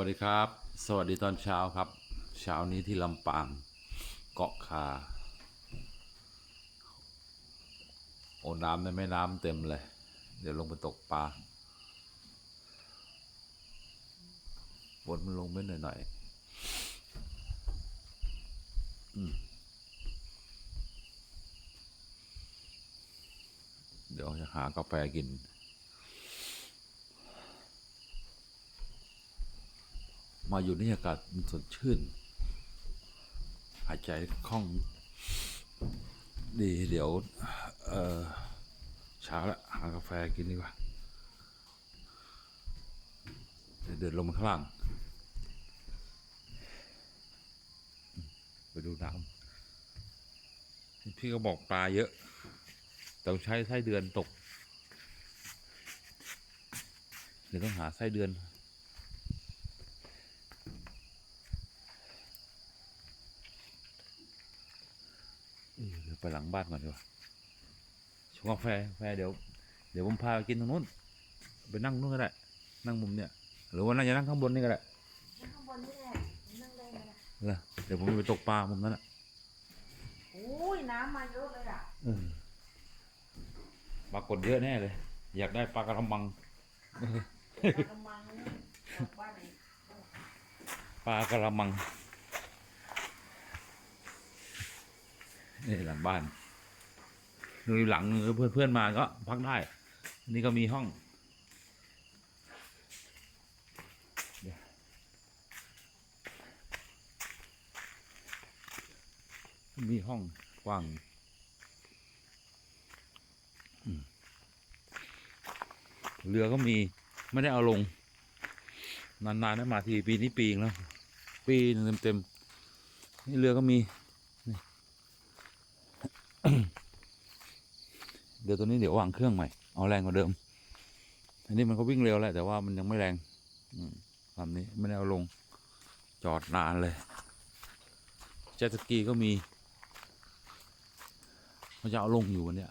วัสดีครับ สวัสดีตอนเช้าครับ เช้านี้ที่ลำปางเกาะคา โอ้น้ำในแม่น้ำเต็มเลย เดี๋ยวลงไปตกปลาฝนมันลงไม่หน่อยหน่อยๆเดี๋ยวจะหากาแฟกิน มาอยู่ในอากาศมันสดชื่น หายใจคล่อง ดีเดี๋ยว เออเช้าละหากาแฟกินดีกว่าเดินลงมาข้างล่าง ไปดูน้ำพี่ก็บอกปลาเยอะ ต้องใช้ไส้เดือนตก เดี๋ยวต้องหาไส้เดือน เออเดี๋ยว ไปหลังบ้านก่อนดีกว่าชงกาแฟกาแฟเดี๋ยว เดี๋ยวผมพาไปกินตรงนู้น ไปนั่งนู้นก็ได้ นั่งมุมเนี่ย หรือว่าน่าจะนั่งข้างบนนี่ก็ได้นั่งข้างบนนี่แหละนั่งได้ไหมล่ะเหรอเดี๋ยวผมจะไปตกปลามุมนั้นแหละโอ้ยน้ำมาเยอะเลยอะเออปลากดเยอะแน่เลย อยากได้ปลากระมังกำมังออกบ้านไหน ปลากระมัง นี่หลังบ้านดูหลังเพื่อนเพื่อนๆมาก็พักได้ นี่ก็มีห้องมีห้องกว้างเรือก็มีไม่ได้เอาลง นานๆได้มาทีปีนี้ปีงแล้ว ปีเต็มๆนี่เรือก็มี เดี๋ยวตัวนี้เดี๋ยววางเครื่องใหม่ เอาแรงกว่าเดิม อันนี้มันก็วิ่งเร็วแหละแต่ว่ามันยังไม่แรงอืลำนี้ไม่ได้เอาลง จอดนานเลยเจ็ตสกีก็มีมันจะเอาลงอยู่วันเนี้ย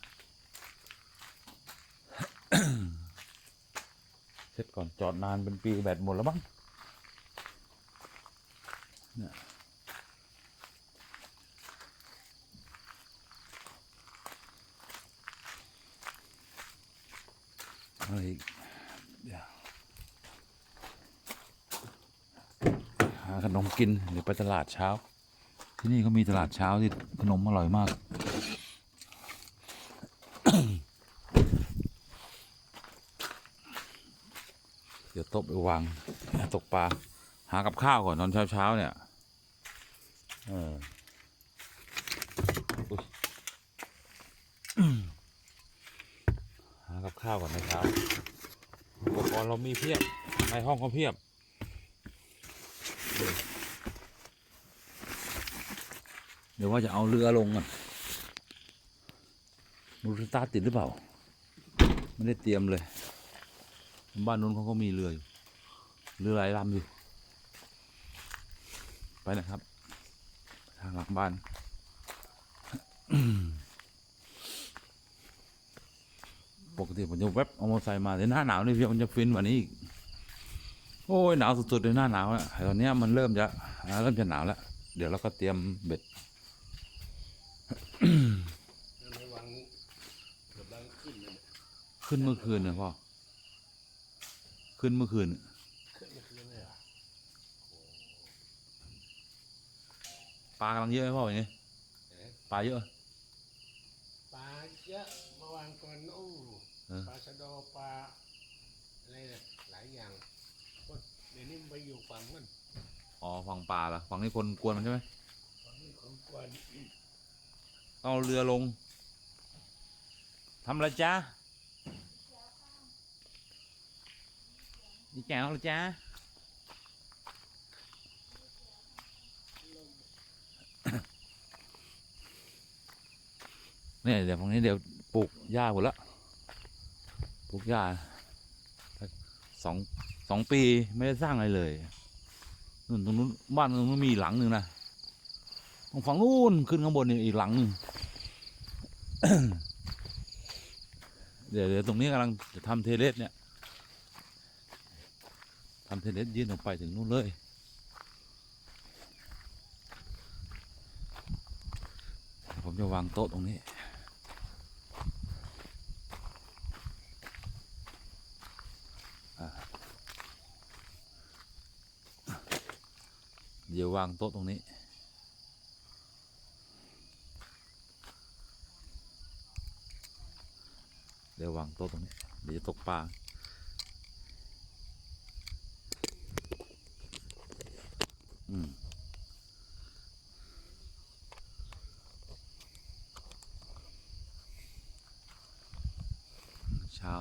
เสร็จก่อนจอดนานเป็นปีแบตหมดแล้วบ้างเนี่ยอะไรอีกเดี๋ยวหาขนมกินเดี๋ยวไปตลาดเช้า ที่นี่ก็มีตลาดเช้าที่ขนมอร่อยมาก เดี๋ยวต๊ะไปวางตกปลาหากับข้าวก่อนตอนเช้าเช้าเนี่ยเออหากับข้าวก่อนในเช้าอุปกรณ์เรามีเพียบในห้องก็เพียบ ดี๋ยวว่าจะเอาเรือลงก่อนดูสตาร์ติดหรือเปล่า ไม่ได้เตรียมเลย บ้านนู้นเขาก็มีเรืออยู่ เรือหลายลำอยู่ ไปนะครับ ทางหลังบ้าน ปกติผมจะแวบเอามอเตอร์ไซค์มาแต่หน้าหนาวนี่พี่มันจะฟินกว่านี้อีก โอ้ยหนาวสุดๆเลยหน้าหนาวอะตอนนี้มันเริ่มจะเริ่มจะหนาวแล้ว เดี๋ยวเราก็เตรียมเบ็ด ไม่วางกำลัง ขึ้นเลยเนี่ยขึ้นเมื่อคืนนะพ่อ ขึ้นเมื่อคืนขึ้นไม่คืนเลยเหรอะปลากำลังเยอะไหมพ่ออย่างนี้ปลาเยอะ ปลาเยอะเมื่อวานก่อนโอ้เออปลาชะโดปลาอะไรเนี่ยหลายอย่างก็เดี๋ยวนี้มันไปอยู่ฝั่งมันอ๋อฝั่งปลาละฝั่งนี้คนกวนมันใช่ไหมฝั่งนี้ของกวน เอาเรือลงทำอะไรจ้านี่แก้วเหรอจ้าเนี่ยเดี๋ยวฝั่งนี้เดี๋ยวปลูกหญ้าหมดละปลูกหญ้าสองสองปีไม่ได้สร้างอะไรเลยนู่นตรงนู้นบ้านตรงนู้นมีหลังหนึ่งนะ ตรงฝั่งนู้นขึ้นข้างบนอีกหลังหนึ่งเดี๋ยวเดี๋ยวตรงนี้กำลังจะทำเทเลสเนี่ยทำเทเนสยื่นออกไปถึงนู่นเลย ผมจะวางโต๊ะตรงนี้เดี๋ยววางโต๊ะตรงนี้ เดี๋ย ววางโต๊ะตรงนี้เดี๋ยวจะตกปลาอืมเช้า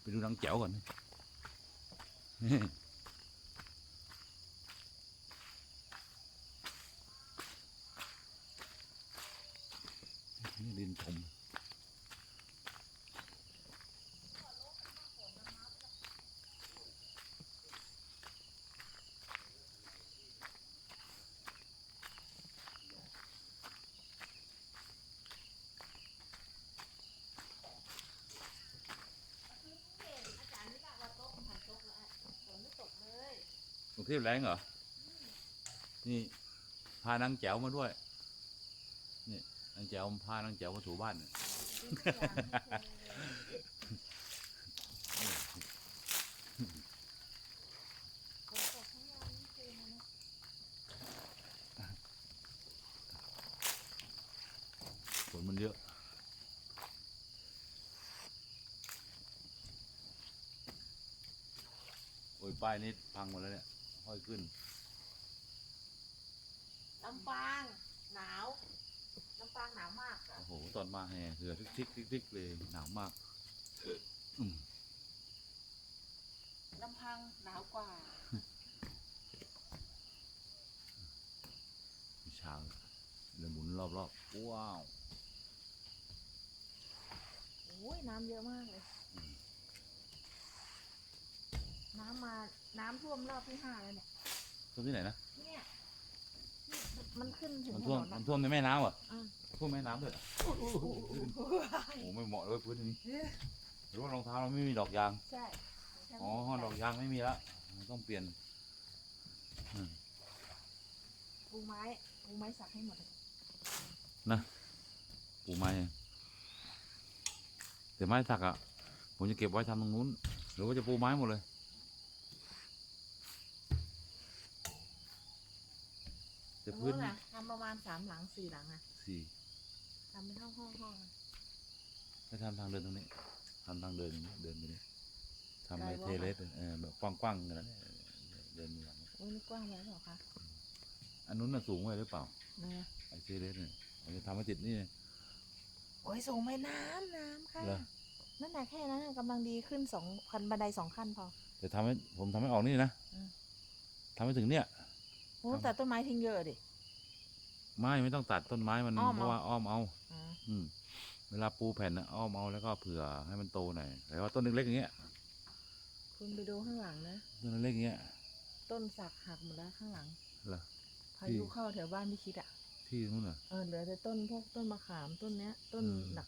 ไปดูหนังแจ๋วก่อนนี่ ทพแรงเหรอ นี่พานางแจ๋วมาด้วย นี่นางแจ๋วพานางแจ๋วมาถูบ้านเนี่ยฝนมันเยอะโอ้ยป้ายนี้พังหมดแล้วเนี่ย ห้อยขึ้นลำปางหนาวลำปางหนาวมากอะโอ้โหตอนมาแห่เหือทิกทิกทิกทิกเลยหนาวมากอืมลำพังหนาวกว่ามีช้างเลยหมุนรอบๆว้าวโอ้ยน้ำเยอะมากเลย น้ำมา น้ำท่วมรอบที่ห้าแล้วเนี่ย ท่วมที่ไหนนะ เนี่ยนี่มันขึ้นถึงมันถท่วมนนมันะนท่วมในแม่น้ำเหรออ่า ท่วมแม่น้ำด้วยเหรอโอ้โหไม่เหมาะเลยพื้นนี้หรือว่ารองเท้าเราไม่มีดอกยาง ใช่อ๋อ ดอกยางไม่มีแล้วต้องเปลี่ยน ปูไม้ปูไม้สักให้หมดเลยปูไม้แต่ไม้สักอะ ผมจะเก็บไว้ทำตรงนู้น หรือว่าจะปูไม้หมดเลย แต่ ตรง พื้นนู้น น่ะทำประมาณสามหลังสี่หลังอะสี่ทำเป็นห้องห้องห้องอะให้ทำทางเดินตรงนี้ทำทางเดินเดินไปนี่ทำไกลไปวะเทเลสเออแบบกว้างๆกันนะเนี่ยเดินหลังโอ้ยนี่กว้างไหมเหรอคะอันนู้นน่ะสูงไว้หรือเปล่าเนี่ยไอเทเลสเนี่ยเราจะทำให้ติดนี่โอ้ยสูงไปน้ำน้ำค่ะเหรอนั่นแหละแค่นั้นน่ะกำลังดีขึ้นสองคันบันไดสองขั้นพอ แต่ทำให้ผมทำให้ออกนี่นะอืม ทำให้ถึงเนี่ย โอ้ครับแต่ต้นไม้ทิ้งเยอะดิ ไม่ไม่ต้องตัดต้นไม้มันอ้อมเพราะว่าอ้อมเอาอ๋ออืม เวลาปูแผ่นนะอ้อมเอาแล้วก็เผื่อให้มันโตหน่อยแต่ว่าต้นเล็กๆอย่างเงี้ยคุณไปดูข้างหลังนะ ต้นเล็กๆอย่างเงี้ยต้นสักหักหมดแล้วข้างหลัง เหรอ พายุเข้าแถวบ้านพี่คิดอะ ที่นู้นน่ะเออเหลือแต่ต้นพวกต้นมะขามต้นเนี้ย ต้นอืม หนัก